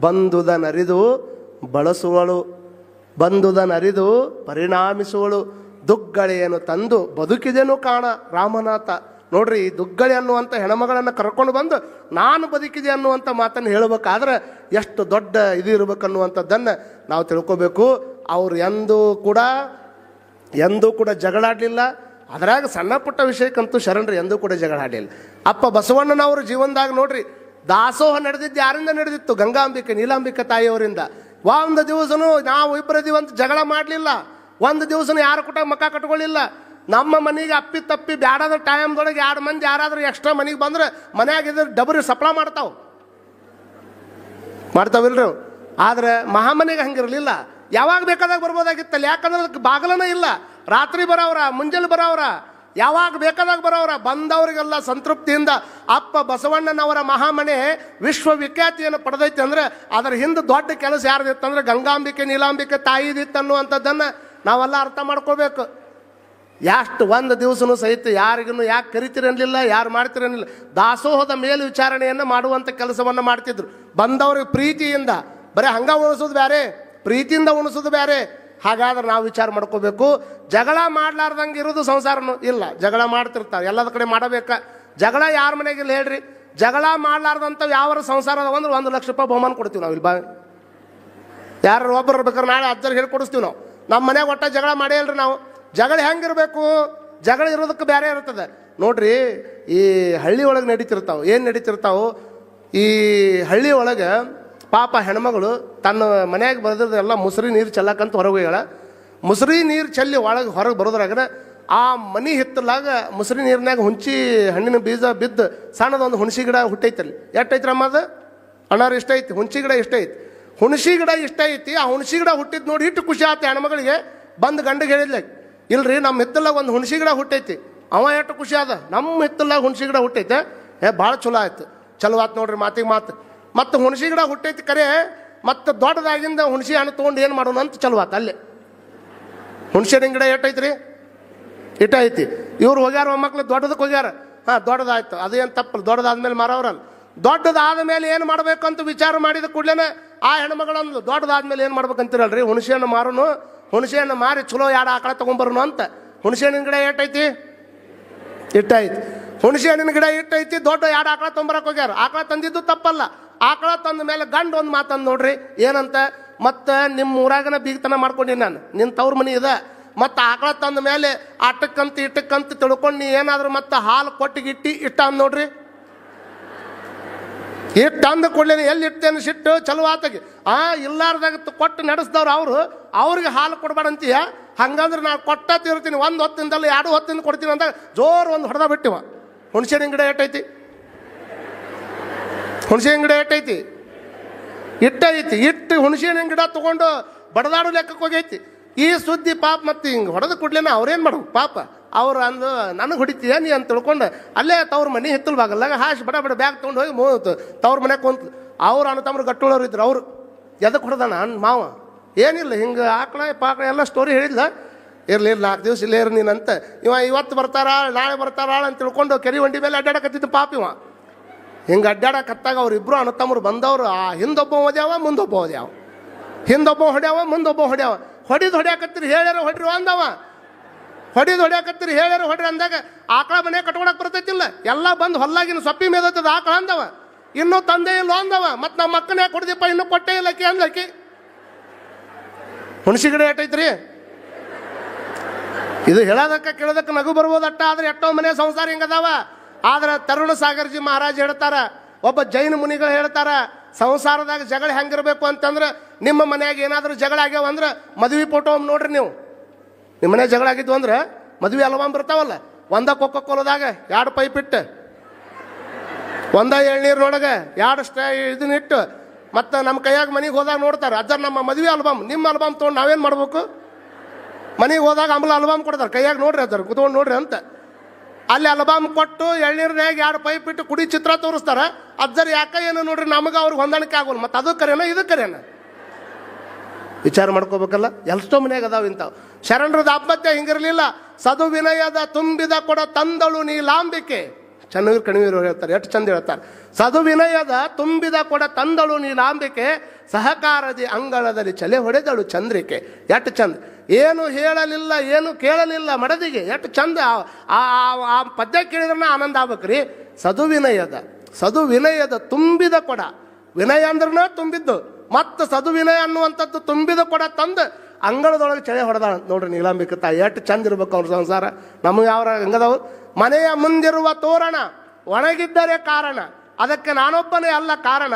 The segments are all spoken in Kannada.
ಬಂದುದನರಿದು ಬಳಸುವಳು ಬಂದುದನರಿದು ಪರಿಣಾಮಿಸುವಳು. ದುಗ್ಗಳೆಯನ್ನು ತಂದು ಬದುಕಿದೇನು ಕಾಣ ರಾಮನಾಥ. ನೋಡ್ರಿ, ಈ ದುಗ್ಗಳೆ ಅನ್ನುವಂಥ ಹೆಣ್ಮಗಳನ್ನು ಕರ್ಕೊಂಡು ಬಂದು ನಾನು ಬದುಕಿದೆ ಅನ್ನುವಂಥ ಮಾತನ್ನು ಹೇಳಬೇಕಾದ್ರೆ ಎಷ್ಟು ದೊಡ್ಡ ಇದು ಇರಬೇಕನ್ನುವಂಥದ್ದನ್ನು ನಾವು ತಿಳ್ಕೊಬೇಕು. ಅವ್ರು ಎಂದೂ ಕೂಡ ಎಂದೂ ಕೂಡ ಜಗಳಾಡಲಿಲ್ಲ. ಅದ್ರಾಗ ಸಣ್ಣ ಪುಟ್ಟ ವಿಷಯಕ್ಕಂತೂ ಶರಣರು ಎಂದೂ ಕೂಡ ಜಗಳಾಡಲಿಲ್ಲ. ಅಪ್ಪ ಬಸವಣ್ಣನವರು ಜೀವನದಾಗ ನೋಡ್ರಿ ದಾಸೋಹ ನಡೆದಿದ್ದು ಯಾರಿಂದ ನಡೆದಿತ್ತು? ಗಂಗಾಂಬಿಕೆ, ನೀಲಾಂಬಿಕೆ ತಾಯಿಯವರಿಂದ. ಒಂದು ದಿವಸನೂ ನಾವು ಇಬ್ಬರ ಅಂತ ಜಗಳ ಮಾಡಲಿಲ್ಲ. ಒಂದು ದಿವಸನೂ ಯಾರು ಕೂಡ ಮಕ್ಕ ಕಟ್ಕೊಳ್ಳಿಲ್ಲ. ನಮ್ಮ ಮನೆಗೆ ಅಪ್ಪಿ ತಪ್ಪಿ ಬ್ಯಾಡದ ಟೈಮ್ದೊಳಗೆ ಎರಡು ಮಂದಿ ಯಾರಾದರೂ ಎಕ್ಸ್ಟ್ರಾ ಮನೆಗೆ ಬಂದ್ರೆ ಮನೆಯಾಗ ಇದ್ರೆ ಡಬರಿ ಸಪ್ಲ ಮಾಡ್ತಾವೆ. ಮಾಡ್ತಾವಿಲ್ರಿ? ಆದ್ರೆ ಮಹಾಮನೆಗೆ ಹಂಗಿರಲಿಲ್ಲ. ಯಾವಾಗ ಬೇಕಾದಾಗ ಬರ್ಬೋದಾಗಿತ್ತಲ್ಲ? ಯಾಕಂದ್ರೆ ಅದಕ್ಕೆ ಬಾಗಲನೇ ಇಲ್ಲ. ರಾತ್ರಿ ಬರೋವ್ರ, ಮುಂಜಾನೆ ಬರೋವ್ರ. ಯಾವಾಗ ಬೇಕಾದಾಗ ಬರೋವ್ರ? ಬಂದವರಿಗೆಲ್ಲ ಸಂತೃಪ್ತಿಯಿಂದ ಅಪ್ಪ ಬಸವಣ್ಣನವರ ಮಹಾಮನೆ ವಿಶ್ವವಿಖ್ಯಾತಿಯನ್ನು ಪಡೆದೈತೆ ಅಂದ್ರೆ ಅದರ ಹಿಂದೆ ದೊಡ್ಡ ಕೆಲಸ ಯಾರ್ದಿತ್ತಂದ್ರೆ ಗಂಗಾಂಬಿಕೆ, ನೀಲಾಂಬಿಕೆ ತಾಯಿದಿತ್ತು ಅನ್ನುವಂಥದ್ದನ್ನು ನಾವೆಲ್ಲ ಅರ್ಥ ಮಾಡ್ಕೋಬೇಕು. ಎಷ್ಟು ಒಂದು ದಿವಸನೂ ಸಹಿತ ಯಾರಿಗೂ ಯಾಕೆ ಕರಿತಿರಲಿಲ್ಲ ಯಾರು ಮಾಡ್ತಿರಲಿಲ್ಲ ದಾಸೋಹದ ಮೇಲ್ವಿಚಾರಣೆಯನ್ನು ಮಾಡುವಂಥ ಕೆಲಸವನ್ನು ಮಾಡ್ತಿದ್ರು. ಬಂದವ್ರಿಗೆ ಪ್ರೀತಿಯಿಂದ, ಬರೀ ಹಂಗ ಉಣಿಸೋದು ಬೇರೆ ಪ್ರೀತಿಯಿಂದ ಉಣಿಸೋದು ಬೇರೆ ಹಾಗಾದ್ರೆ ನಾವು ವಿಚಾರ ಮಾಡ್ಕೋಬೇಕು. ಜಗಳ ಮಾಡ್ಲಾರ್ದಂಗೆ ಇರೋದು ಸಂಸಾರನು. ಇಲ್ಲ, ಜಗಳ ಮಾಡ್ತಿರ್ತಾರೆ. ಎಲ್ಲದ ಕಡೆ ಮಾಡಬೇಕ. ಜಗಳ ಯಾರ ಮನೆಗಿಲ್ಲ ಹೇಳ್ರಿ. ಜಗಳ ಮಾಡ್ಲಾರ್ದಂಥ ಯಾವ ಸಂಸಾರ ಅದಾವ ಅಂದ್ರೆ ಒಂದು ಲಕ್ಷ ರೂಪಾಯಿ ಬಹುಮಾನ ಕೊಡ್ತೀವಿ ನಾವು ಇಲ್ಲಿ ಬಾ. ಯಾರು ಒಬ್ಬರು ಬೇಕಾದ್ರೆ ನಾಳೆ ಅಜ್ಜರಿಗೆ ಹೇಳಿ ಕೊಡಿಸ್ತೀವಿ ನಾವು. ನಮ್ಮ ಮನೆಗೆ ಒಟ್ಟ ಜಗಳ ಮಾಡೇ ಇಲ್ರಿ ನಾವು. ಜಗಳ ಹೆಂಗಿರಬೇಕು? ಜಗಳ ಇರೋದಕ್ಕೆ ಬೇರೆ ಇರ್ತದೆ. ನೋಡ್ರಿ, ಈ ಹಳ್ಳಿ ಒಳಗೆ ನಡೀತಿರ್ತಾವೆ. ಏನು ನಡೀತಿರ್ತಾವೆ? ಈ ಹಳ್ಳಿ ಒಳಗೆ ಪಾಪ ಹೆಣ್ಮಗಳು ತನ್ನ ಮನ್ಯಾಗ ಎಲ್ಲ ಮುಸ್ರಿ ನೀರು ಚೆಲ್ಲಕ್ಕಂತ ಹೊರಗೆ ಹೋಗ್ಯಾಳ. ಮುಸ್ರಿ ನೀರು ಚೆಲ್ಲಿ ಒಳಗೆ ಹೊರಗೆ ಬರೋದ್ರಾಗನ ಆ ಮನಿ ಹಿತ್ತಲಾಗ ಮುಸ್ರಿ ನೀರಿನಾಗ ಹುಂಚಿ ಹಣ್ಣಿನ ಬೀಜ ಬಿದ್ದು ಸಣ್ಣದೊಂದು ಹುಣಸಿ ಗಿಡ ಹುಟ್ಟೈತಲ್ಲಿ. ಎಷ್ಟೈತ್ರಮ್ಮ ಅದು? ಅಣ್ಣಾರು ಇಷ್ಟ ಐತಿ ಹುಣಸಿ ಗಿಡ ಇಷ್ಟ ಐತಿ ಹುಣಸಿ ಗಿಡ ಇಷ್ಟ ಐತಿ ಆ ಹುಣಸಿ ಗಿಡ ಹುಟ್ಟಿದ್ ನೋಡಿ ಇಟ್ಟು ಖುಷಿ ಆತ ಹೆಣ್ಮಗಳಿಗೆ. ಬಂದು ಗಂಡಿಗೆ ಹೇಳಿದ್ಲೆ ಇಲ್ರಿ ನಮ್ಮ ಹಿತ್ತಲಾಗ ಒಂದು ಹುಣಸಿ ಗಿಡ ಹುಟ್ಟೈತಿ. ಅವ ಎಷ್ಟು ಖುಷಿ ಆದ? ನಮ್ಮ ಹಿತ್ತಲಾಗ ಹುಣಸಿ ಗಿಡ ಹುಟ್ಟೈತೆ. ಏ, ಭಾಳ ಚಲೋ ಆಯ್ತು. ಚಲೋ ಆತು ನೋಡ್ರಿ ಮಾತಿಗೆ ಮಾತು. ಮತ್ತು ಹುಣಸಿ ಗಿಡ ಹುಟ್ಟೈತಿ ಕರೆ, ಮತ್ತು ದೊಡ್ಡದಾಗಿಂದ ಹುಣಸಿ ಹಣ್ಣು ತೊಗೊಂಡು ಏನು ಮಾಡೋಣ ಅಂತ ಚಲೋ ಆತ ಅಲ್ಲೇ. ಹುಣಸೆ ಹಣ್ಣಿನ ಗಿಡ ಎಷ್ಟೈತ್ರಿ ಇಟ್ಟ ಐತಿ ಇವ್ರು ಹೋಗ್ಯಾರ ಮಕ್ಕಳು ದೊಡ್ಡದಕ್ಕೆ ಹೋಗ್ಯಾರ. ಹಾಂ, ದೊಡ್ಡದಾಯ್ತು. ಅದೇನು ತಪ್ಪಲ್ಲ. ದೊಡ್ಡದಾದ್ಮೇಲೆ ಮಾರವ್ರಲ್ಲ. ದೊಡ್ಡದಾದ ಮೇಲೆ ಏನು ಮಾಡಬೇಕು ಅಂತ ವಿಚಾರ ಮಾಡಿದ ಕೂಡಲೇ ಆ ಹೆಣ್ಮಗಳಂದು ದೊಡ್ಡದಾದ್ಮೇಲೆ ಏನು ಮಾಡ್ಬೇಕಂತೀರಲ್ರಿ? ಹುಣಸೆ ಹಣ್ಣು ಮಾರೋನು, ಹುಣಸೆ ಹಣ್ಣು ಮಾರಿ ಚಲೋ ಎರಡು ಆಕಳ ತೊಗೊಂಬರೋನು ಅಂತ. ಹುಣಸೆ ಹಣ್ಣಿನ ಗಿಡ ಎಷ್ಟೈತಿ ಇಟ್ಟೈತಿ. ಹುಣಸೆ ಹಣ್ಣಿನ ಗಿಡ ಇಟ್ಟೈತಿ ದೊಡ್ಡ ಎರಡು ಆಕಳ ತೊಂಬರಕ್ಕೆ ಹೋಗ್ಯಾರ. ಆಕಳ ತಂದಿದ್ದು ತಪ್ಪಲ್ಲ. ಆಕಳ ತಂದ ಮೇಲೆ ಗಂಡು ಒಂದು ಮಾತಂದು ನೋಡ್ರಿ, ಏನಂತ, ಮತ್ತೆ ನಿಮ್ಮ ಊರಾಗನ ಬೀಗತನ ಮಾಡ್ಕೊಂಡಿ ನಾನು ನಿನ್ನ ತವ್ರ ಮನೆ ಇದೆ ಮತ್ತು ಆಕಳ ತಂದ ಮೇಲೆ ಆಟಕ್ಕಂತ ಇಟ್ಟಕ್ಕಂತ ತಿಳ್ಕೊಂಡು ನೀ ಏನಾದರೂ ಮತ್ತೆ ಹಾಲು ಕೊಟ್ಟಿಗಿಟ್ಟಿ ಇಟ್ಟ ಅಂದ್ ನೋಡ್ರಿ. ಇಟ್ಟು ಅಂದ ಕೂಡಲೇ ಎಲ್ಲಿ ಇಟ್ಟೇನು ಸಿಟ್ಟು, ಚಲೋ ಆತಗಿ. ಆ, ಇಲ್ಲಾರ್ದಾಗ ಕೊಟ್ಟು ನಡೆಸ್ದವ್ರು ಅವರು, ಅವ್ರಿಗೆ ಹಾಲು ಕೊಡ್ಬೇಡಂತೀಯ ಹಂಗಂದ್ರೆ ನಾನು ಕೊಟ್ಟ ತಿರ್ತೀನಿ, ಒಂದು ಹೊತ್ತಿಂದಲ್ಲ ಎರಡು ಹೊತ್ತಿಂದ ಕೊಡ್ತೀನಿ ಅಂತ ಜೋರು ಒಂದು ಹೊಡೆದ ಬಿಟ್ಟಿವ. ಹುಣಸೆ ಹಣ್ಣಿನ ಗಿಡ ಎಟ್ಟೈತಿ? ಹುಣಸೆ ಗಿಡ ಎಟ್ಟೈತಿ? ಇಟ್ಟೈತಿ. ಇಟ್ಟು ಹಣ್ಣಿನ ಗಿಡ ತೊಗೊಂಡು ಬಡದಾಡು ಲೆಕ್ಕಕ್ಕೆ ಹೋಗೈತಿ. ಈ ಸುದ್ದಿ ಪಾಪ ಮತ್ತು ಹಿಂಗೆ ಹೊಡೆದು ಕೊಡ್ಲೇನ ಅವ್ರೇನು ಮಾಡ್ಬೇಕು? ಪಾಪ. ಅವ್ರು ಅಂದು, ನನಗೆ ಹೊಡಿತೀಯ ನೀ? ಅಂತ ತಿಳ್ಕೊಂಡು ಅಲ್ಲೇ ತವ್ರ ಮನೆ ಹಿತ್ತಲು ಬಾಗಲ್ಲಾಗ ಹಾಶ್ ಬಡ ಬಡ ಬ್ಯಾಗ್ ತೊಗೊಂಡು ಹೋಗಿ ಮೂ ತವ್ರ ಮನೆ ಕುಂತ ಅವ್ರು ಅನ್ನ ತಮ್ಮ ಗಟ್ಟುಳವ್ರು ಇದ್ರು ಅವರು. ಎದಕ್ಕೆ ಹೊಡೆದಾನ ಅಣ್ಣ ಮಾವ? ಏನಿಲ್ಲ, ಹಿಂಗೆ ಆಕಳ, ಪಾಕಳ ಎಲ್ಲ ಸ್ಟೋರಿ ಹೇಳಿಲ್ಲ ಇರಲಿ, ಇರ್ಲಿ ನಾಲ್ಕು ದಿವಸ ಇಲ್ಲೇ ಇರು ನೀನಂತ. ಇವ ಇವತ್ತು ಬರ್ತಾರ ನಾಳೆ ಬರ್ತಾರ ಅಂತ ತಿಳ್ಕೊಂಡು ಕೆರೆ ಒಂಡಿ ಮೇಲೆ ಅಡ್ಡಾಡಕತ್ತಿದ್ದು ಪಾಪ ಇವ. ಹಿಂಗೆ ಅಡ್ಡಾಡಕತ್ತಾಗ ಅಣ್ಣ ತಮ್ಮರು ಬಂದವರು, ಆ ಹಿಂದೊಬ್ಬ ಓದ್ಯಾವ ಮುಂದೊಬ್ಬ ಓದ್ಯಾವ ಹಿಂದೊಬ್ಬ ಹೊಡ್ಯಾವ, ಮುಂದೊಬ್ಬ ಹೊಡ್ಯಾವ. ಹೊಡಿದು ಹೊಡ್ಯಾಕತ್ತೀರಿ, ಹೇಳ್ಯಾರ ಹೊಡ್ರಿ ಅಂದವ. ಹೊಡಿದು ಹೊಡ್ಯಾಕತ್ತೀರಿ, ಹೇಳ್ಯಾರ ಹೊಡ್ರಿ ಅಂದಾಗ ಆಕಳ ಮನೆ ಕಟ್ಕೊಳಕ್ ಬರ್ತೈತಿಲ್ಲ. ಎಲ್ಲ ಬಂದು ಹೊಲ್ಲಾಗಿನ ಸೊಪ್ಪಿ ಮೇದತ್ತದ ಆಕಳ ಅಂದವ. ಇನ್ನೂ ತಂದೆ ಇಲ್ಲ ಅಂದವ. ಮತ್ತು ನಮ್ಮ ಮಕ್ಕನೇ ಕೊಡ್ದಿಪ್ಪ ಇನ್ನೂ ಕೊಟ್ಟೆ ಇಲ್ಲ ಆಕಿ ಅಂದ್ಲಕಿ. ಹುಣಸಿ ಗಿಡ ಎಟ್ಟೈತ್ರಿ? ಇದು ಹೇಳೋದಕ್ಕೆ ಕೇಳೋದಕ್ಕೆ ನಗು ಬರ್ಬೋದಟ್ಟ, ಆದ್ರೆ ಎಷ್ಟೋ ಮನೆ ಸಂಸಾರ ಹಿಂಗದಾವ. ಆದ್ರೆ ತರುಣ ಸಾಗರ್ಜಿ ಮಹಾರಾಜ್ ಹೇಳ್ತಾರ, ಒಬ್ಬ ಜೈನ ಮುನಿಗಳು ಹೇಳ್ತಾರ, ಸಂಸಾರದಾಗ ಜಗಳ ಹೆಂಗಿರ್ಬೇಕು ಅಂತಂದ್ರೆ ನಿಮ್ಮ ಮನೆಯಾಗ ಏನಾದರೂ ಜಗಳ ಆಗ್ಯಾವ ಅಂದ್ರೆ ಮದುವೆ ಫೋಟೋ ನೋಡ್ರಿ ನೀವು. ನಿಮ್ಮ ಮನೆ ಜಗಳ ಆಗಿದ್ವು ಅಂದ್ರೆ ಮದುವೆ ಅಲ್ವಾಮ್ ಬರ್ತಾವಲ್ಲ ಒಂದ ಕೊಕ್ಕ ಕೊಲದಾಗ ಎರಡು ಪೈಪ್ ಇಟ್ಟು, ಒಂದ ಎಳ್ನೀರಿನೊಳಗೆ ಎರಡು ಸ್ಟೇ ಇದನ್ನಿಟ್ಟು ಮತ್ತು ನಮ್ಮ ಕೈಯಾಗ ಮನೆಗೆ ಹೋದಾಗ ನೋಡ್ತಾರೆ ಅದರ ನಮ್ಮ ಮದುವೆ ಆಲ್ಬಮ್ ನಿಮ್ಮ ಆಲ್ಬಮ್ ತೊಗೊಂಡು ನಾವೇನು ಮಾಡ್ಬೇಕು? ಮನೆಗೆ ಹೋದಾಗ ಆಮೇಲೆ ಆಲ್ಬಮ್ ಕೊಡ್ತಾರೆ, ಕೈಯಾಗ ನೋಡ್ರಿ ಅಜ್ಜರ್, ಕುತ್ಕೊಂಡು ನೋಡ್ರಿ ಅಂತ. ಅಲ್ಲಿ ಅಲ್ಬಾಮ್ ಕೊಟ್ಟು ಎಳ್ನೀರ್ನಾಗ ಎರಡು ಪೈಪ್ ಇಟ್ಟು ಕುಡಿ ಚಿತ್ರ ತೋರಿಸ್ತಾರೆ? ಅಜ್ಜರ್ ಯಾಕ ಏನು ನೋಡ್ರಿ, ನಮಗೆ ಅವ್ರಿಗೆ ಹೊಂದಾಣಿಕೆ ಆಗೋಲ್ಲ. ಮತ್ತು ಅದು ಕರೆನ, ಇದು ಕರೆನ? ವಿಚಾರ ಮಾಡ್ಕೋಬೇಕಲ್ಲ? ಎಲ್ಸ್ಟೋ ಮನೆಯಾಗ ಅದಾವ ಇಂಥವು. ಶರಣರ ದಾಂಪತ್ಯ ಹಿಂಗಿರಲಿಲ್ಲ. ಸದು ವಿನಯದ ತುಂಬಿದ ಕೊಡ ತಂದಳು ನೀ ಲಾಂಬಿಕೆ. ಚೆನ್ನಾಗಿ ಕಣಿವೀರು ಹೇಳ್ತಾರೆ, ಎಷ್ಟು ಚಂದ ಹೇಳ್ತಾರೆ. ಸದು ವಿನಯದ ತುಂಬಿದ ಕೊಡ ತಂದಳು ನೀ ಲಾಂಬಿಕೆ, ಸಹಕಾರದಿ ಅಂಗಳದಲ್ಲಿ ಚಲೆ ಹೊಡೆದಳು ಚಂದ್ರಿಕೆ. ಎಷ್ಟು ಚಂದ. ಏನು ಹೇಳಲಿಲ್ಲ, ಏನು ಕೇಳಲಿಲ್ಲ ಮಡದಿಗೆ. ಎಷ್ಟು ಚಂದ ಆ- ಪದ್ಯ ಕೇಳಿದ್ರೆ ಆನಂದ ಆಗ್ಬೇಕ್ರಿ. ಸದು ವಿನಯದ ಸದು ವಿನಯದ ತುಂಬಿದ ಕೊಡ. ವಿನಯ ಅಂದ್ರೂ ತುಂಬಿದ್ದು, ಮತ್ತು ಸದು ವಿನಯ ಅನ್ನುವಂಥದ್ದು ತುಂಬಿದ ಕೊಡ ತಂದು ಅಂಗಳದೊಳಗೆ ಚಳಿ ಹೊಡೆದ ನೋಡ್ರಿ ನೀಲಾಂಬಿಕ ತಾಯಿ. ಎಷ್ಟು ಚಂದ ಇರ್ಬೇಕು ಅವ್ರ ಸಂಸಾರ. ನಮಗೆ ಯಾವ ಹೆಂಗದವು? ಮನೆಯ ಮುಂದಿರುವ ತೋರಣ, ಒಣಗಿದ್ದರೆ ಕಾರಣ. ಅದಕ್ಕೆ ನಾನೊಬ್ಬನೇ ಅಲ್ಲ ಕಾರಣ,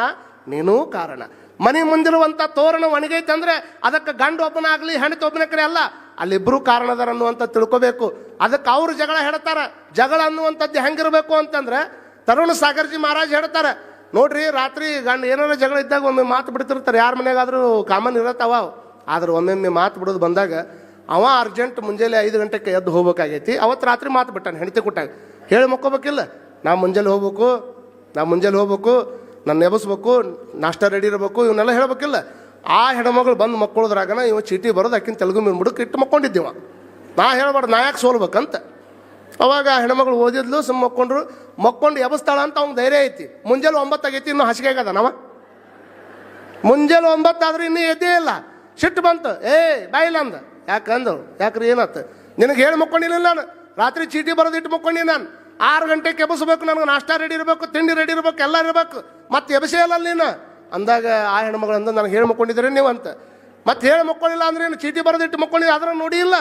ನೀನೂ ಕಾರಣ. ಮನೆ ಮುಂದಿರುವಂಥ ತೋರಣ ಒಣಗೈತೆ ಅಂದರೆ ಅದಕ್ಕೆ ಗಂಡು ಒಬ್ಬನಾಗಲಿ ಹೆಣ್ತು ಒಬ್ಬನ ಕಡೆ ಅಲ್ಲ. ಅಲ್ಲಿಬ್ರು ಕಾರಣದಾರ ಅನ್ನುವಂಥ ತಿಳ್ಕೋಬೇಕು. ಅದಕ್ಕೆ ಅವರು ಜಗಳ ಹೇಳ್ತಾರೆ ಜಗಳ ಅನ್ನುವಂಥದ್ದು ಹೆಂಗಿರಬೇಕು ಅಂತಂದ್ರೆ ತರುಣ ಸಾಗರ್ಜಿ ಮಹಾರಾಜ್ ಹೇಳ್ತಾರೆ ನೋಡ್ರಿ, ರಾತ್ರಿ ಗಂಡ ಏನಾರ ಜಗಳ ಇದ್ದಾಗ ಒಮ್ಮೆ ಮಾತು ಬಿಡ್ತಿರ್ತಾರೆ. ಯಾರ ಮನೆಗಾದರೂ ಕಾಮನ್ ಇರತ್ತವ. ಆದ್ರೆ ಒಮ್ಮೊಮ್ಮೆ ಮಾತು ಬಿಡೋದು ಬಂದಾಗ ಅವ ಅರ್ಜೆಂಟ್ ಮುಂಜಾನೆ ಐದು ಗಂಟೆಗೆ ಎದ್ದು ಹೋಗ್ಬೇಕಾಗೈತಿ. ಅವತ್ತು ರಾತ್ರಿ ಮಾತು ಬಿಟ್ಟಾನೆ, ಹೆಂಡತಿ ಕೊಟ್ಟಾಗ. ಹೇಳಿ ಮಕ್ಕೋಬೇಕಿಲ್ಲ? ನಾ ಮುಂಜಾನೆ ಹೋಗ್ಬೇಕು, ನಾ ಮುಂಜಾನೆ ಹೋಗ್ಬೇಕು. ನಾನು ಎಬಸ್ಬೇಕು ನಾಷ್ಟ ರೆಡಿ ಇರಬೇಕು, ಇವನ್ನೆಲ್ಲ ಹೇಳ್ಬೇಕಿಲ್ಲ. ಆ ಹೆಣ್ಮಗಳು ಬಂದು ಮಕ್ಕಳದ್ರಾಗನ ಇವ ಚೀಟಿ ಬರೋದು ಆಕಿನ ತೆಲುಗು ಮೀನು ಮುಡುಕ್ ಇಟ್ಟು ಮಕ್ಕೊಂಡಿದ್ದೀವ ನಾ ಹೇಳ್ಬಾರ್ದು, ನಾ ಯಾಕೆ ಸೋಲ್ಬೇಕಂತ. ಅವಾಗ ಆ ಹೆಣ್ಮಗಳು ಓದಿದ್ಲು ಸುಮ್ಮ ಮಕ್ಕೊಂಡ್ರು. ಮಕ್ಕೊಂಡು ಎಬಸ್ತಾಳ ಅಂತ ಅವ್ನ ಧೈರ್ಯ ಐತಿ. ಮುಂಜಾನೆ ಒಂಬತ್ತು ಆಗೈತಿ, ಇನ್ನೂ ಹಸಿಗೆ ಆಗದ ನಾವ. ಮುಂಜಾನೆ ಒಂಬತ್ತಾದ್ರೆ ಇನ್ನೂ ಎದ್ದೇ ಇಲ್ಲ. ಸಿಟ್ಟು ಬಂತು ಏ ಬಾಯಿಲ್ಲ ಅಂದ. ಯಾಕಂದು ಯಾಕ್ರಿ ಏನಾಯ್ತು ನಿನಗೆ ಹೇಳಿ ಮಕ್ಕೊಂಡಿಲ್ಲ ನಾನು. ರಾತ್ರಿ ಚೀಟಿ ಬರೋದಿಟ್ಟು ಮಕ್ಕೊಂಡಿ ನಾನು. ಆರು ಗಂಟೆಗೆ ಎಬಸ್ಬೇಕು ನನಗೆ ನಾಷ್ಟ ರೆಡಿ ಇರಬೇಕು, ತಿಂಡಿ ರೆಡಿ ಇರಬೇಕು ಎಲ್ಲ ಇರಬೇಕು. ಮತ್ತೆ ಎಬಸೇ ಇಲ್ಲ ನೀನು? ಅಂದಾಗ ಆ ಹೆಣ್ಮಗಳು ಅಂದ ನನಗೆ ಹೇಳಿ ಮಕ್ಕೊಂಡಿದ್ರೆ ನೀವು ಅಂತ. ಮತ್ತೆ ಹೇಳಿ ಮಕ್ಕೊಂಡಿಲ್ಲ ಅಂದ್ರೆ ಏನು? ಚೀಟಿ ಬರೆದಿಟ್ಟು ಮಕ್ಕೊಂಡಿಲ್ಲ ಅದನ್ನು ನೋಡಿ ಇಲ್ಲ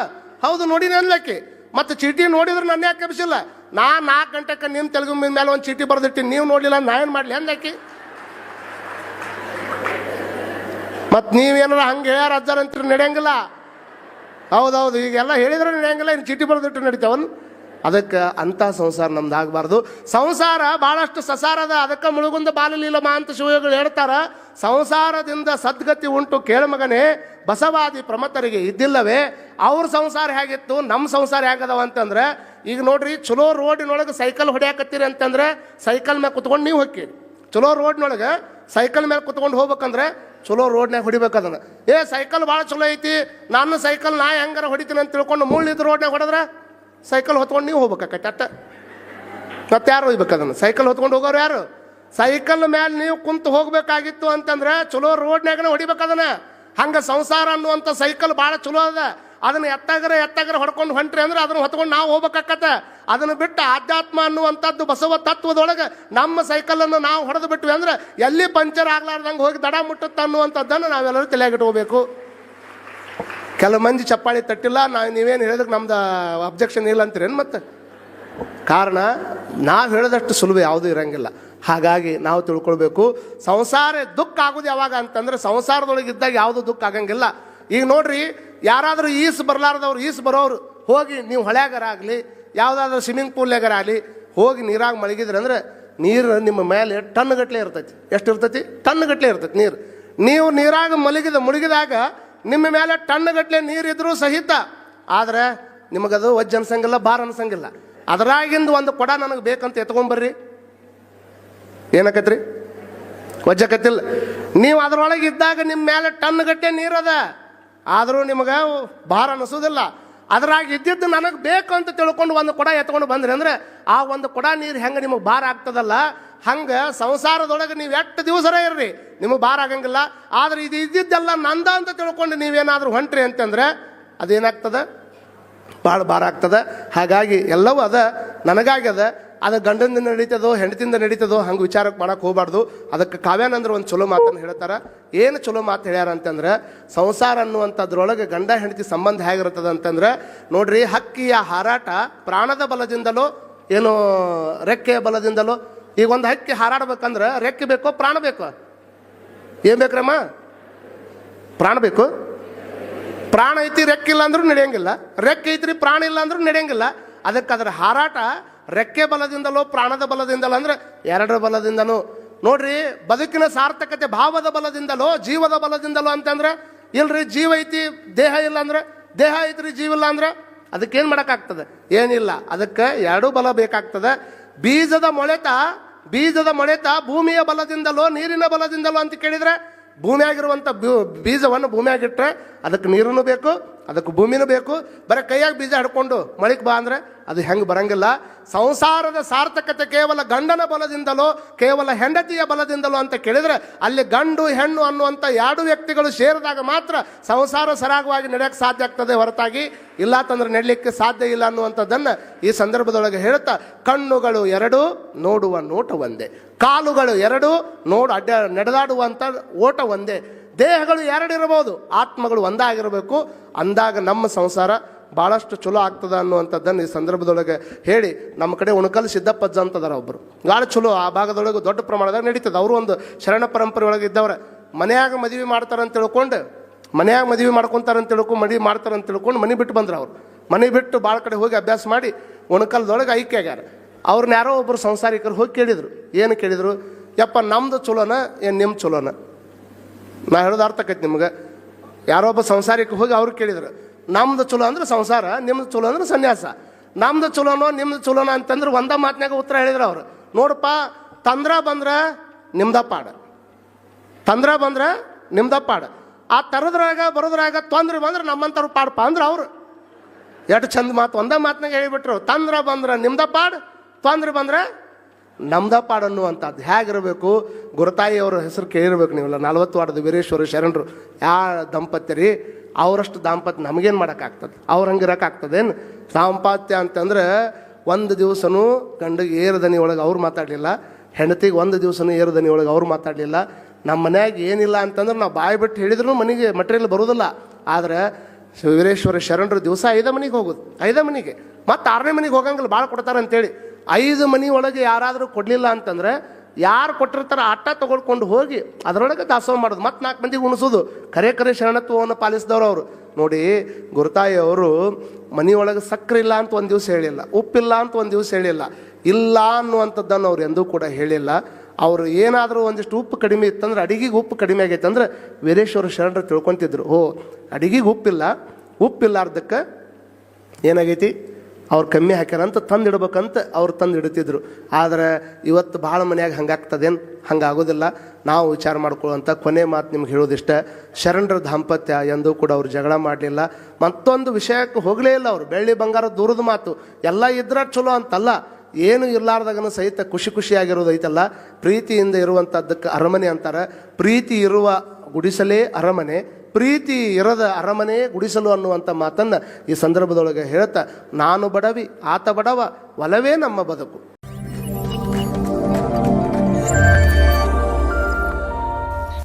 ಹೌದು ನೋಡಿ ಅನ್ಲಕ್ಕೆ. ಮತ್ತೆ ಚೀಟಿ ನೋಡಿದ್ರೆ ನನ್ನ ಯಾಕೆ ಎಬ್ಸಿಲ್ಲ? ನಾ ನಾಲ್ಕು ಗಂಟೆಗೆ ನಿಮ್ಮ ತೆಲುಗು ಮೇಲೆ ಒಂದು ಚೀಟಿ ಬರೆದಿಟ್ಟು ನೀವು ನೋಡಲಿಲ್ಲ ನಾ ಏನು ಮಾಡಲಿ ಅಂದಾಕಿ ಮತ್ತು ನೀವೇನಾರ ಹಂಗೆ ಹೇಳ್ಯಾರ ಅಜ್ಜಾರ ಅಂತೀರಿ ನಡೆಯಂಗಿಲ್ಲ. ಹೌದೌದು, ಈಗೆಲ್ಲ ಹೇಳಿದ್ರೆ ನಡೆಯಂಗಿಲ್ಲ ಇನ್ನು ಚೀಟಿ ಬರೆದಿಟ್ಟು ನಡೀತಾವನ್? ಅದಕ್ಕೆ ಅಂಥ ಸಂಸಾರ ನಮ್ದು ಆಗಬಾರ್ದು. ಸಂಸಾರ ಭಾಳಷ್ಟು ಸಸಾರದ, ಅದಕ್ಕೆ ಮುಳುಗುಂದ ಬಾಲಲೀಲಮ ಅಂತ ಶಿವಯೋಗಿಗಳು ಹೇಳ್ತಾರ, ಸಂಸಾರದಿಂದ ಸದ್ಗತಿ ಉಂಟು ಕೇಳಮಗನೇ, ಬಸವಾದಿ ಪ್ರಮತರಿಗೆ ಇದ್ದಿಲ್ಲವೇ, ಅವ್ರ ಸಂಸಾರ ಹೇಗಿತ್ತು ನಮ್ಮ ಸಂಸಾರ ಹೇಗದವ ಅಂತಂದ್ರೆ, ಈಗ ನೋಡ್ರಿ, ಚಲೋ ರೋಡಿನೊಳಗೆ ಸೈಕಲ್ ಹೊಡ್ಯಾಕತ್ತೀರಿ ಅಂತಂದ್ರೆ, ಸೈಕಲ್ ಮೇಲೆ ಕುತ್ಕೊಂಡು ನೀವು ಹೊಕ್ಕೀರಿ ಚಲೋ ರೋಡ್ನೊಳಗೆ ಸೈಕಲ್ ಮೇಲೆ ಕುತ್ಕೊಂಡು ಹೋಗ್ಬೇಕಂದ್ರೆ, ಚಲೋ ರೋಡ್ನಾಗ ಹೊಡಿಬೇಕು ಅದನ್ನು. ಏ, ಸೈಕಲ್ ಭಾಳ ಚಲೋ ಐತಿ, ನಾನು ಸೈಕಲ್ ನಾ ಹೆಂಗಾರ ಹೊಡಿತೀನಿ ಅಂತ ತಿಳ್ಕೊಂಡು ಮುಳ್ಳಿದ ರೋಡ್ನಾಗ ಹೊಡೆದ್ರೆ? ಸೈಕಲ್ ಹೊತ್ಕೊಂಡು ನೀವು ಹೋಗ್ಬೇಕಾಕೈತೆ ಅಟ್ಟ? ಮತ್ತೆ ಯಾರು ಹೋಗ್ಬೇಕು ಅದನ್ನು? ಸೈಕಲ್ ಹೊತ್ಕೊಂಡು ಹೋಗೋರು ಯಾರು? ಸೈಕಲ್ ಮೇಲೆ ನೀವು ಕುಂತು ಹೋಗ್ಬೇಕಾಗಿತ್ತು ಅಂತಂದ್ರೆ ಚಲೋ ರೋಡ್ನಾಗನೇ ಹೊಡಿಬೇಕು ಅದನ್ನ. ಹಂಗೆ ಸಂಸಾರ ಅನ್ನುವಂಥ ಸೈಕಲ್ ಭಾಳ ಚಲೋ ಅದ. ಅದನ್ನ ಎತ್ತಾಗ್ರೆ ಎತ್ತಾಗ್ರೆ ಹೊಡ್ಕೊಂಡು ಹೊಂಟ್ರಿ ಅಂದ್ರೆ ಅದನ್ನು ಹೊತ್ಕೊಂಡು ನಾವು ಹೋಗ್ಬೇಕಾಕತ್ತ. ಅದನ್ನ ಬಿಟ್ಟು ಆಧ್ಯಾತ್ಮ ಅನ್ನುವಂಥದ್ದು ಬಸವ ತತ್ವದೊಳಗೆ ನಮ್ಮ ಸೈಕಲನ್ನು ನಾವು ಹೊಡೆದು ಬಿಟ್ವಿ ಅಂದ್ರೆ ಎಲ್ಲಿ ಪಂಚರ್ ಆಗ್ಲಾರ್ದಂಗೆ ಹೋಗಿ ದಡ ಮುಟ್ಟುತ್ತೆ ಅನ್ನುವಂಥದ್ದನ್ನು ನಾವೆಲ್ಲರೂ ತಲೆಯಾಗಿಟ್ಕೋಬೇಕು ಕೆಲವು ಮಂದಿ ಚಪ್ಪಾಳಿ ತಟ್ಟಿಲ್ಲ, ನಾವು ನೀವೇನು ಹೇಳಿದ್ರೆ ನಮ್ದು ಅಬ್ಜೆಕ್ಷನ್ ಇಲ್ಲ ಅಂತೀರೇನು ಮತ್ತೆ? ಕಾರಣ, ನಾವು ಹೇಳಿದಷ್ಟು ಸುಲಭ ಯಾವುದೂ ಇರಂಗಿಲ್ಲ. ಹಾಗಾಗಿ ನಾವು ತಿಳ್ಕೊಳ್ಬೇಕು, ಸಂಸಾರ ದುಃಖ ಆಗೋದು ಯಾವಾಗ ಅಂತಂದ್ರೆ ಸಂಸಾರದೊಳಗೆ ಇದ್ದಾಗ ಯಾವುದು ದುಃಖ ಆಗಂಗಿಲ್ಲ. ಈಗ ನೋಡ್ರಿ, ಯಾರಾದರೂ ಈಸ್ ಬರಲಾರ್ದವ್ರು, ಈಸ್ ಬರೋರು ಹೋಗಿ ನೀವು ಹೊಳ್ಯಾಗರ ಆಗಲಿ ಯಾವುದಾದ್ರೂ ಸ್ವಿಮ್ಮಿಂಗ್ ಪೂಲ್ನಾಗರ ಆಗಲಿ, ಹೋಗಿ ನೀರಾಗಿ ಮಲಗಿದ್ರಿ ಅಂದರೆ ನೀರು ನಿಮ್ಮ ಮೇಲೆ ಟನ್ ಗಟ್ಲೆ ಇರ್ತೈತಿ. ಎಷ್ಟು ಇರ್ತೈತಿ? ಟನ್ ಗಟ್ಲೆ ಇರ್ತೈತಿ ನೀರು. ನೀವು ನೀರಾಗ ಮಲಗಿದ ಮುಳುಗಿದಾಗ ನಿಮ್ಮ ಮೇಲೆ ಟನ್ ಗಟ್ಲೆ ನೀರಿದ್ರೂ ಸಹಿತ, ಆದ್ರೆ ನಿಮಗದು ವಜ್ಜ ಅನ್ಸಂಗಿಲ್ಲ ಬಾರ್ ಅನ್ಸಂಗಿಲ್ಲ. ಅದರಾಗಿಂದು ಒಂದು ಕೊಡ ನನಗೆ ಬೇಕಂತ ಎತ್ಕೊಂಬರ್ರಿ. ಏನಕತ್ರಿ? ವಜ್ಜಕತ್ತಿಲ್ಲ. ನೀವು ಅದರೊಳಗೆ ಇದ್ದಾಗ ನಿಮ್ಮ ಮೇಲೆ ಟನ್ ಗಟ್ಟೆ ನೀರದ, ಆದರೂ ನಿಮಗೆ ಭಾರ ಅನಿಸೋದಿಲ್ಲ. ಅದ್ರಾಗ ಇದ್ದಿದ್ದು ನನಗೆ ಬೇಕು ಅಂತ ತಿಳ್ಕೊಂಡು ಒಂದು ಕೊಡ ಎತ್ಕೊಂಡು ಬಂದ್ರಿ ಅಂದ್ರೆ, ಆ ಒಂದು ಕೊಡ ನೀರು ಹೆಂಗೆ ನಿಮಗೆ ಭಾರ ಆಗ್ತದಲ್ಲ, ಹಂಗೆ ಸಂಸಾರದೊಳಗೆ ನೀವು ಎಷ್ಟು ದಿವಸರೇ ಇರ್ರಿ, ನಿಮಗೆ ಭಾರ ಆಗಂಗಿಲ್ಲ. ಆದ್ರೆ ಇದು ಇದ್ದಿದ್ದೆಲ್ಲ ನಂದ ಅಂತ ತಿಳ್ಕೊಂಡು ನೀವೇನಾದರೂ ಹೊಂಟ್ರಿ ಅಂತಂದ್ರೆ, ಅದೇನಾಗ್ತದೆ? ಭಾಳ ಭಾರ ಆಗ್ತದೆ. ಹಾಗಾಗಿ ಎಲ್ಲವೂ ಅದ, ನನಗಾಗಿ ಅದ ಗಂಡನಿಂದ ನಡೀತದೋ, ಹೆಂಡತಿಂದ ನಡೀತದೋ, ಹಂಗೆ ವಿಚಾರಕ್ಕೆ ಮಾಡಕ್ಕೆ ಹೋಗಬಾರ್ದು. ಅದಕ್ಕೆ ಕಾವ್ಯಾನಂದ್ರೆ ಒಂದು ಚಲೋ ಮಾತನ್ನು ಹೇಳ್ತಾರೆ. ಏನು ಚಲೋ ಮಾತು ಹೇಳ್ಯಾರ ಅಂತಂದ್ರೆ, ಸಂಸಾರ ಅನ್ನುವಂಥದ್ರೊಳಗೆ ಗಂಡ ಹೆಂಡತಿ ಸಂಬಂಧ ಹೇಗಿರ್ತದೆ ಅಂತಂದ್ರೆ, ನೋಡ್ರಿ, ಹಕ್ಕಿಯ ಹಾರಾಟ ಪ್ರಾಣದ ಬಲದಿಂದಲೋ, ಏನು ರೆಕ್ಕೆಯ ಬಲದಿಂದಲೋ, ಈಗ ಒಂದು ಹಕ್ಕಿ ಹಾರಾಡ್ಬೇಕಂದ್ರೆ ರೆಕ್ಕೆ ಬೇಕೋ, ಪ್ರಾಣ ಬೇಕೋ? ಏನು ಬೇಕ್ರಮ್ಮ ಪ್ರಾಣ ಬೇಕು? ಪ್ರಾಣ ಐತಿ, ರೆಕ್ಕಿಲ್ಲ ಅಂದ್ರೂ ನಡೆಯಂಗಿಲ್ಲ. ರೆಕ್ಕೆ ಐತ್ರಿ, ಪ್ರಾಣ ಇಲ್ಲ ಅಂದ್ರೂ ನಡೆಯಂಗಿಲ್ಲ. ಅದಕ್ಕೆ ಅದರ ಹಾರಾಟ ರೆಕ್ಕೆ ಬಲದಿಂದಲೋ ಪ್ರಾಣದ ಬಲದಿಂದಲೋ ಅಂದ್ರೆ ಎರಡರ ಬಲದಿಂದನೂ ನೋಡ್ರಿ, ಬದುಕಿನ ಸಾರ್ಥಕತೆ ಭಾವದ ಬಲದಿಂದಲೋ, ಜೀವದ ಬಲದಿಂದಲೋ ಅಂತಂದ್ರೆ, ಇಲ್ರಿ ಜೀವ ಐತಿ, ದೇಹ ಇಲ್ಲ ಅಂದ್ರೆ, ದೇಹ ಐತ್ರಿ ಜೀವ ಇಲ್ಲ ಅಂದ್ರೆ, ಅದಕ್ಕೇನು ಮಾಡೋಕ್ಕಾಗ್ತದೆ? ಏನಿಲ್ಲ. ಅದಕ್ಕೆ ಎರಡೂ ಬಲ ಬೇಕಾಗ್ತದೆ. ಬೀಜದ ಮೊಳೆತ ಬೀಜದ ಮೊಳೆತ ಭೂಮಿಯ ಬಲದಿಂದಲೋ, ನೀರಿನ ಬಲದಿಂದಲೋ ಅಂತ ಕೇಳಿದ್ರೆ ಭೂಮಿಯಾಗಿರುವಂಥ ಬೀಜವನ್ನು ಭೂಮಿಯಾಗಿಟ್ರೆ ಅದಕ್ಕೆ ನೀರನ್ನು ಬೇಕು ಅದಕ್ಕೆ ಭೂಮಿನೂ ಬೇಕು. ಬರೀ ಕೈಯಾಗ ಬೀಜ ಹಿಡ್ಕೊಂಡು ಮಳಿಗೆ ಬಾ ಅಂದ್ರೆ ಅದು ಹೆಂಗೆ ಬರಂಗಿಲ್ಲ. ಸಂಸಾರದ ಸಾರ್ಥಕತೆ ಕೇವಲ ಗಂಡನ ಬಲದಿಂದಲೋ, ಕೇವಲ ಹೆಂಡತಿಯ ಬಲದಿಂದಲೋ ಅಂತ ಕೇಳಿದ್ರೆ ಅಲ್ಲಿ ಗಂಡು ಹೆಣ್ಣು ಅನ್ನುವಂಥ ಎರಡು ವ್ಯಕ್ತಿಗಳು ಸೇರಿದಾಗ ಮಾತ್ರ ಸಂಸಾರ ಸರಾಗವಾಗಿ ನಡೆಯೋಕ್ಕೆ ಸಾಧ್ಯ ಆಗ್ತದೆ ಹೊರತಾಗಿ. ಇಲ್ಲ ತಂದ್ರೆ ನಡಲಿಕ್ಕೆ ಸಾಧ್ಯ ಇಲ್ಲ ಅನ್ನುವಂಥದ್ದನ್ನು ಈ ಸಂದರ್ಭದೊಳಗೆ ಹೇಳ್ತಾ ಕಣ್ಣುಗಳು ಎರಡು, ನೋಡುವ ನೋಟ ಒಂದೇ. ಕಾಲುಗಳು ಎರಡು, ನೋಡು ಅಡ್ಡ ನಡೆದಾಡುವಂಥ ಓಟ ಒಂದೇ. ದೇಹಗಳು ಎರಡಿರಬಹುದು. ಆತ್ಮಗಳು ಒಂದಾಗಿರಬೇಕು. ಅಂದಾಗ ನಮ್ಮ ಸಂಸಾರ ಭಾಳಷ್ಟು ಚಲೋ ಆಗ್ತದ ಅನ್ನುವಂಥದ್ದನ್ನು ಈ ಸಂದರ್ಭದೊಳಗೆ ಹೇಳಿ ನಮ್ಮ ಕಡೆ ಉಣಕಲ್ ಸಿದ್ದಪ್ಪಜ್ಜ ಅಂತದಾರ ಒಬ್ಬರು ಭಾಳ ಚಲೋ, ಆ ಭಾಗದೊಳಗೆ ದೊಡ್ಡ ಪ್ರಮಾಣದಾಗ ನಡೀತದೆ. ಅವರು ಒಂದು ಶರಣ ಪರಂಪರೆ ಒಳಗೆ ಇದ್ದವ್ರೆ. ಮನೆಯಾಗ ಮದುವೆ ಅಂತ ತಿಳ್ಕೊಂಡು, ಮನೆಯಾಗ ಮದುವೆ ಮಾಡ್ಕೊತಾರಂತ ತಿಳ್ಕೊಂಡು, ಮದುವೆ ಮಾಡ್ತಾರಂತ ತಿಳ್ಕೊಂಡು ಮನೆ ಬಿಟ್ಟು ಬಂದ್ರು ಅವ್ರು. ಮನೆ ಬಿಟ್ಟು ಭಾಳ ಕಡೆ ಹೋಗಿ ಅಭ್ಯಾಸ ಮಾಡಿ ಉಣಕಲ್ದೊಳಗೆ ಐಕ್ಯ ಆಗ್ಯಾರ. ಅವ್ರನ್ನ ಯಾರೋ ಒಬ್ಬರು ಸಂಸಾರಿಕರು ಹೋಗಿ ಕೇಳಿದರು. ಏನು ಕೇಳಿದರು? ಯಪ್ಪ ನಮ್ಮದು ಚಲೋನ, ಏನು ನಿಮ್ಮ ಚಲೋನ? ನಾ ಹೇಳೋದು ಅರ್ಥ ಆಕೈತಿ ನಿಮ್ಗೆ. ಯಾರೋ ಒಬ್ಬ ಸಂಸಾರಕ್ಕೆ ಹೋಗಿ ಅವ್ರು ಕೇಳಿದ್ರು, ನಮ್ದು ಚಲೋ ಅಂದ್ರೆ ಸಂಸಾರ, ನಿಮ್ದು ಚಲೋ ಅಂದ್ರೆ ಸನ್ಯಾಸ. ನಮ್ದು ಚಲೋನೋ, ನಿಮ್ದು ಚಲೋನೋ ಅಂತಂದ್ರೆ ಒಂದ ಮಾತಿನಾಗ ಉತ್ತರ ಹೇಳಿದ್ರು ಅವ್ರು. ನೋಡಪ್ಪ, ತಂದ್ರ ಬಂದ್ರೆ ನಿಮ್ದ ಪಾಡ. ತಂದ್ರ ಬಂದ್ರೆ ನಿಮ್ದ ಪಾಡ. ಆ ತರದ್ರಾಗ, ಬರೋದ್ರಾಗ ತೊಂದ್ರೆ ಬಂದ್ರೆ ನಮ್ಮಂಥವ್ರು ಪಾಡಪ್ಪ ಅಂದ್ರೆ ಅವ್ರು. ಎಷ್ಟು ಚಂದ ಮಾತು, ಒಂದ ಮಾತಿನಾಗ ಹೇಳಿಬಿಟ್ರು, ತಂದ್ರ ಬಂದ್ರೆ ನಿಮ್ದ ಪಾಡ್, ತೊಂದ್ರೆ ಬಂದ್ರೆ ನಮ್ದ ಪಾಡ್ ಅನ್ನುವಂಥದ್ದು. ಹೇಗಿರಬೇಕು? ಗುರುತಾಯಿ ಅವರ ಹೆಸರು ಕೇಳಿರ್ಬೇಕು ನೀವೆಲ್ಲ. ನಲವತ್ತು ವಾರದ ವೀರೇಶ್ವರ ಶರಣರು. ಯಾ ದಂಪತಿರಿ ರೀ ಅವರಷ್ಟು ದಾಂಪತ್ಯ ನಮಗೇನು ಮಾಡೋಕ್ಕಾಗ್ತದೆ? ಅವ್ರು ಹಂಗೆ ಇರೋಕ್ಕಾಗ್ತದೇನು ದಾಂಪತ್ಯ ಅಂತಂದ್ರೆ ಒಂದು ದಿವಸನೂ ಗಂಡಿಗೆ ಏರದನಿ ಒಳಗೆ ಅವ್ರು ಮಾತಾಡಲಿಲ್ಲ. ಹೆಂಡತಿಗೆ ಒಂದು ದಿವಸನೂ ಏರದನಿ ಒಳಗೆ ಅವ್ರು ಮಾತಾಡಲಿಲ್ಲ. ನಮ್ಮ ಮನ್ಯಾಗ ಏನಿಲ್ಲ ಅಂತಂದ್ರೆ ನಾವು ಬಾಯಿ ಬಿಟ್ಟು ಹೇಳಿದ್ರು ಮನೆಗೆ ಮಟೀರಿಯಲ್ ಬರೋದಿಲ್ಲ. ಆದರೆ ವೀರೇಶ್ವರ ಶರಣರು ದಿವಸ ಐದ ಮನೆಗೆ ಹೋಗೋದು. ಐದ ಮನೆಗೆ. ಮತ್ತು ಆರನೇ ಮನೆಗೆ ಹೋಗಂಗಿಲ್ಲ. ಭಾಳ ಕೊಡ್ತಾರೆ ಅಂತೇಳಿ ಐದು ಮನೆ ಒಳಗೆ ಯಾರಾದರೂ ಕೊಡಲಿಲ್ಲ ಅಂತಂದ್ರೆ ಯಾರು ಕೊಟ್ಟಿರ್ತಾರೆ ಆಟ ತೊಗೊಳ್ಕೊಂಡು ಹೋಗಿ ಅದರೊಳಗೆ ದಾಸೋಹ ಮಾಡೋದು. ಮತ್ತೆ ನಾಲ್ಕು ಮಂದಿಗೆ ಉಣಿಸೋದು. ಕರೆ ಕರೆ ಶರಣತ್ವವನ್ನು ಪಾಲಿಸಿದವರು ಅವರು. ನೋಡಿ, ಗುರುತಾಯಿ ಅವರು ಮನೆಯೊಳಗೆ ಸಕ್ಕರೆ ಇಲ್ಲ ಅಂತ ಒಂದು ದಿವಸ ಹೇಳಿಲ್ಲ. ಉಪ್ಪಿಲ್ಲ ಅಂತ ಒಂದು ದಿವಸ ಹೇಳಿಲ್ಲ. ಇಲ್ಲ ಅನ್ನುವಂಥದ್ದನ್ನು ಅವ್ರು ಎಂದೂ ಕೂಡ ಹೇಳಿಲ್ಲ. ಅವರು ಏನಾದರೂ ಒಂದಿಷ್ಟು ಉಪ್ಪು ಕಡಿಮೆ ಇತ್ತಂದ್ರೆ ಅಡಿಗೆಗೆ ಉಪ್ಪು ಕಡಿಮೆ ಆಗೈತೆ ಅಂದರೆ ವೀರೇಶ್ವರ ಶರಣರು ತಿಳ್ಕೊತಿದ್ರು. ಓ, ಅಡಿಗೆಗೆ ಉಪ್ಪಿಲ್ಲ. ಉಪ್ಪಿಲ್ಲಾರ್ದಕ್ಕೆ ಏನಾಗೈತಿ? ಅವ್ರು ಕಮ್ಮಿ ಹಾಕ್ಯಾರ ಅಂತ ತಂದು ಇಡ್ಬೇಕಂತ ಅವ್ರು ತಂದು ಇಡ್ತಿದ್ರು ಆದರೆ ಇವತ್ತು ಭಾಳ ಮನೆಯಾಗ ಹಂಗಾಗ್ತದೇನು? ಹಂಗಾಗೋದಿಲ್ಲ. ನಾವು ವಿಚಾರ ಮಾಡ್ಕೊಳ್ಳುವಂಥ ಕೊನೆ ಮಾತು ನಿಮ್ಗೆ ಹೇಳೋದಿಷ್ಟ. ಶರಣರ ದಾಂಪತ್ಯ ಎಂದು ಕೂಡ ಅವ್ರು ಜಗಳ ಮಾಡಲಿಲ್ಲ. ಮತ್ತೊಂದು ವಿಷಯಕ್ಕೆ ಹೋಗಲೇ ಇಲ್ಲ ಅವರು. ಬೆಳ್ಳಿ ಬಂಗಾರ ದೂರದ ಮಾತು. ಎಲ್ಲ ಇದ್ರೆ ಚಲೋ ಅಂತಲ್ಲ. ಏನು ಇರಲಾರ್ದಾಗನೂ ಸಹಿತ ಖುಷಿ ಖುಷಿಯಾಗಿರೋದು ಐತಲ್ಲ. ಪ್ರೀತಿಯಿಂದ ಇರುವಂಥದ್ದಕ್ಕೆ ಅರಮನೆ ಅಂತಾರೆ. ಪ್ರೀತಿ ಇರುವ ಗುಡಿಸಲೇ ಅರಮನೆ. ಪ್ರೀತಿ ಇರದ ಅರಮನೆ ಗುಡಿಸಲು ಅನ್ನುವಂಥ ಮಾತನ್ನು ಈ ಸಂದರ್ಭದೊಳಗೆ ಹೇಳ್ತಾ, ನಾನು ಬಡವಿ, ಆತ ಬಡವ, ಒಲವೇ ನಮ್ಮ ಬದುಕು.